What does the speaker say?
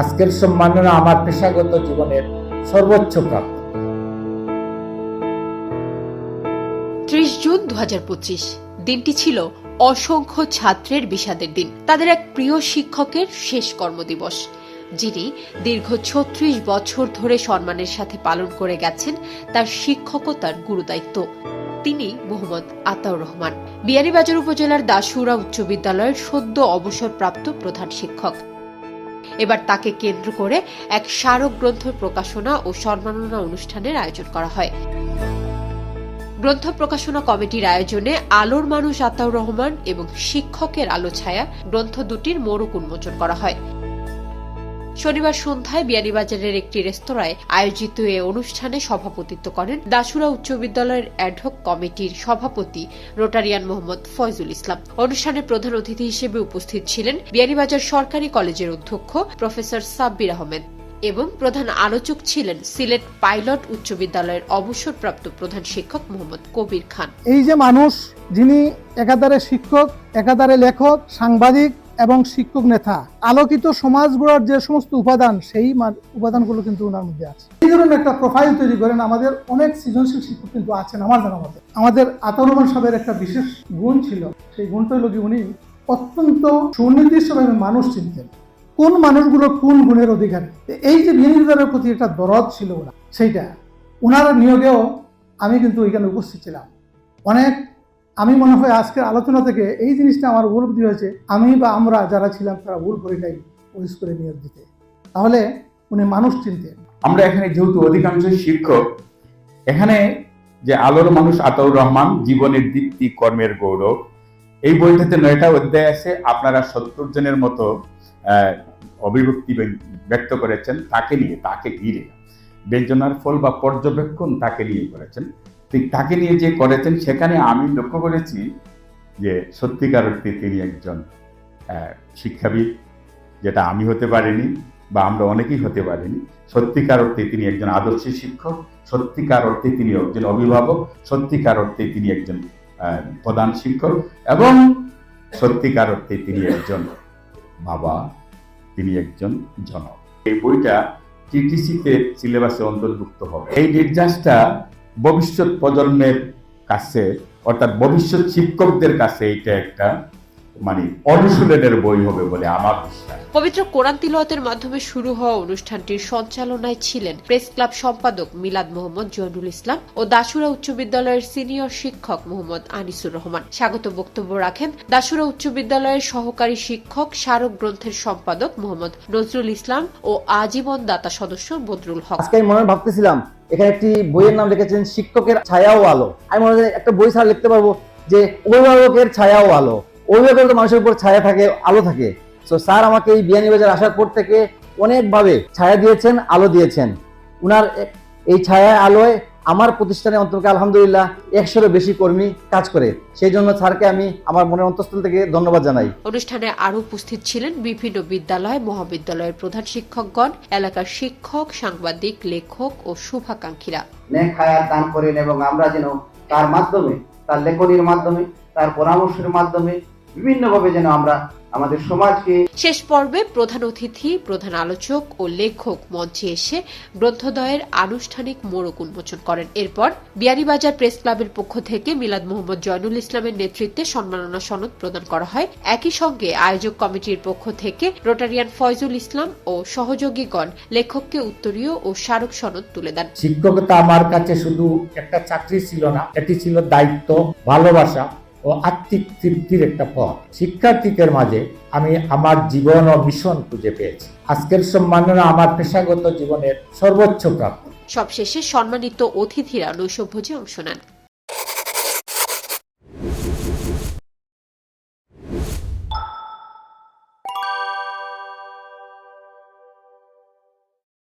আজকের সম্মাননা আমার পেশাগত জীবনের সর্বোচ্চ প্রাপ্ত। ত্রিশ জুন দু দিনটি ছিল অসংখ্য ছাত্রের বিষাদের দিন, তাদের এক প্রিয় শিক্ষকের শেষ কর্মদিবস, যিনি দীর্ঘ ছত্রিশ বছর ধরে সম্মানের সাথে পালন করে গেছেন, তার শিক্ষকতার গুরুদায়িত্ব। তিনি মোহাম্মদ আতাউর রহমান, বিয়ানীবাজার উপজেলার দাসুরা উচ্চ বিদ্যালয়ের সদ্য অবসরপ্রাপ্ত প্রধান শিক্ষক। এবার তাকে কেন্দ্র করে এক স্মারক গ্রন্থ প্রকাশনা ও সম্মাননা অনুষ্ঠানের আয়োজন করা হয়। গ্রন্থ প্রকাশনা কমিটির আয়োজনে আলোর মানুষ আতাউর রহমান এবং শিক্ষকের আলো ছায়া গ্রন্থ দুটির মোড়ক উন্মোচন করা হয়। শনিবার সন্ধ্যায় বিয়ানীবাজারের একটি রেস্তোরাঁয় আয়োজিত এ অনুষ্ঠানে সভাপতিত্ব করেন দাসুরা উচ্চ বিদ্যালয়ের অ্যাডহক কমিটির সভাপতি রোটারিয়ান মোহাম্মদ ফয়জুল ইসলাম। অনুষ্ঠানে প্রধান অতিথি হিসেবে উপস্থিত ছিলেন বিয়ানীবাজার সরকারি কলেজের অধ্যক্ষ প্রফেসর সাব্বির আহমেদ। এবং প্রধান আলোচক ছিলেন সিলেট পাইলট উচ্চ বিদ্যালয়ের অবসরপ্রাপ্ত প্রধান শিক্ষক মোহাম্মদ কবির খান। এই যে মানুষ, যিনি একাধারে শিক্ষক, একাধারে লেখক, সাংবাদিক এবং শিক্ষক নেতা, আলোকিত সমাজ গড়ার যে সমস্ত উপাদান, সেই উপাদানগুলো কিন্তু ওনার মধ্যে আছে। এই ধরনের একটা প্রোফাইল তৈরি করেন আমাদের অনেক সৃজনশীল শিক্ষক কিন্তু আছেন আমার জানা মতে। আমাদের আতর রহমান সাহেবের একটা বিশেষ গুণ ছিল, সেই গুণটা হলো উনি অত্যন্ত সুনির্দিষ্টভাবে মানুষ চিনতেন। কোন মানুষগুলো কোন গুণের অধিকারী? এই যে বিনিয়োগের প্রতি একটা দরদ ছিল ওনার সেইটা। ওনার নিয়োগেও আমি কিন্তু ওইখানে উপস্থিত ছিলাম। অনেক, আমি মনে হয় আজকের আলোচনা থেকে এই জিনিসটা আমার উপলব্ধি হয়েছে। আমি বা আমরা যারা ছিলাম, তারা ভুল করি নাই ওই স্কুলে নিয়োগ দিতে। তাহলে উনি মানুষ চিনতেন আমরা এখানে যেহেতু অধিকাংশ শিক্ষক, এখানে যে আলোর মানুষ আতাউর রহমান জীবনের দীপ্তি কর্মের গৌরব, এই বইটাতে নয়টা অধ্যায় আছে, আপনারা সত্তর জনের মতো আহ, অভিব্যক্তি ব্যক্ত করেছেন তাকে নিয়ে তাকে ঘিরে। বেঞ্জনার ফল বা পর্যবেক্ষণ তাকে নিয়ে করেছেন। ঠিক তাকে নিয়ে যে করেছেন সেখানে আমি লক্ষ্য করেছি যে সত্যিকার অর্থে তিনি একজন শিক্ষাবিদ যেটা আমি হতে পারিনি বা আমরা অনেকেই হতে পারিনি। সত্যিকার অর্থে তিনি একজন আদর্শ শিক্ষক সত্যিকার অর্থে তিনি একজন অভিভাবক সত্যিকার অর্থে তিনি একজন প্রধান শিক্ষক এবং সত্যিকার অর্থে তিনি একজন বাবা, তিনি একজন জনক। এই বইটা টিটিসিতে সিলেবাসে অন্তর্ভুক্ত হবে। এই নির্যাসটা ভবিষ্যৎ প্রজন্মের কাছে, অর্থাৎ ভবিষ্যৎ শিক্ষকদের কাছে এটা একটা মানে অনুশীলনের বই হবে বলে আমার বিশ্বাস। পবিত্র কোরআন তিলওয়াতের মাধ্যমে শুরু হওয়া অনুষ্ঠানটির সঞ্চালনায় ছিলেন প্রেস ক্লাব সম্পাদক মিলাদ মোহাম্মদ জয়নুল ইসলাম ও দাসুরা উচ্চ বিদ্যালয়ের সিনিয়র শিক্ষক মোহাম্মদ আনিসুর রহমান। স্বাগত বক্তব্য রাখেন দাসুরা উচ্চ বিদ্যালয়ের সহকারী শিক্ষক স্মারক গ্রন্থের সম্পাদক মোহাম্মদ নজরুল ইসলাম ও আজীবন দাতা সদস্য বদরুল হক। আজকে আমি মনে ভাবতেছিলাম এখানে একটি বইয়ের নাম লিখেছেন শিক্ষকের ছায়াও আলো। আমি মনে হয় একটা বই ছাড়া লিখতে পারব যে অভিভাবকের ছায়া ও আলো। অভিভাবকের তো মানুষের উপর ছায়া থাকে আলো থাকে। তো স্যার আমাকে এই বিয়ানীবাজার আসার পর থেকে অনেকভাবে ছায়া দিয়েছেন আলো দিয়েছেন। উনার এই ছায়া আলোয় আমার প্রতিষ্ঠানে অন্তর্কে আলহামদুলিল্লাহ একশোরও বেশি কর্মী কাজ করে। সেই জন্য স্যারকে আমি আমার মনের অন্তঃস্থল থেকে ধন্যবাদ জানাই। অনুষ্ঠানে আরও উপস্থিত ছিলেন বিভিন্ন বিদ্যালয় মহাবিদ্যালয়ের প্রধান শিক্ষকগণ এলাকার শিক্ষক সাংবাদিক লেখক ও শুভাকাঙ্ক্ষীরা। নেক দান করেন এবং আমরা যেন তার মাধ্যমে তার লেখনির মাধ্যমে তার পরামর্শের মাধ্যমে বিভিন্নভাবে যেন আমরা আমাদের সমাজকে শেষ পর্বে প্রধান অতিথি প্রধান আলোচক ও লেখক মঞ্চে এসে গ্রন্থদয়ের আনুষ্ঠানিক মোড়ক উন্মোচন করেন। এরপর বিয়ানীবাজার প্রেস ক্লাবের পক্ষ থেকে মিলাদ মোহাম্মদ জয়নুল ইসলামের নেতৃত্বে সম্মাননা সনদ প্রদান করা হয়। একই সঙ্গে আয়োজক কমিটির পক্ষ থেকে রোটারিয়ান ফয়জুল ইসলাম ও সহযোগীগণ লেখককে উত্তরীয় ও স্মারক সনদ তুলে দেন। শিক্ষকতা আমার কাছে শুধু একটা চাকরি ছিল না এটি ছিল দায়িত্ব ভালোবাসা। ও আত্মিক তৃপ্তির একটা পথ। শিক্ষার্থীদের মাঝে আমি আমার জীবন ও মিশন খুঁজে পেয়েছি। আজকের সম্মাননা আমার পেশাগত জীবনের সর্বোচ্চ প্রাপ্তি। সবশেষে সম্মানিত অতিথিরা নৈশভোজে অংশ নেন।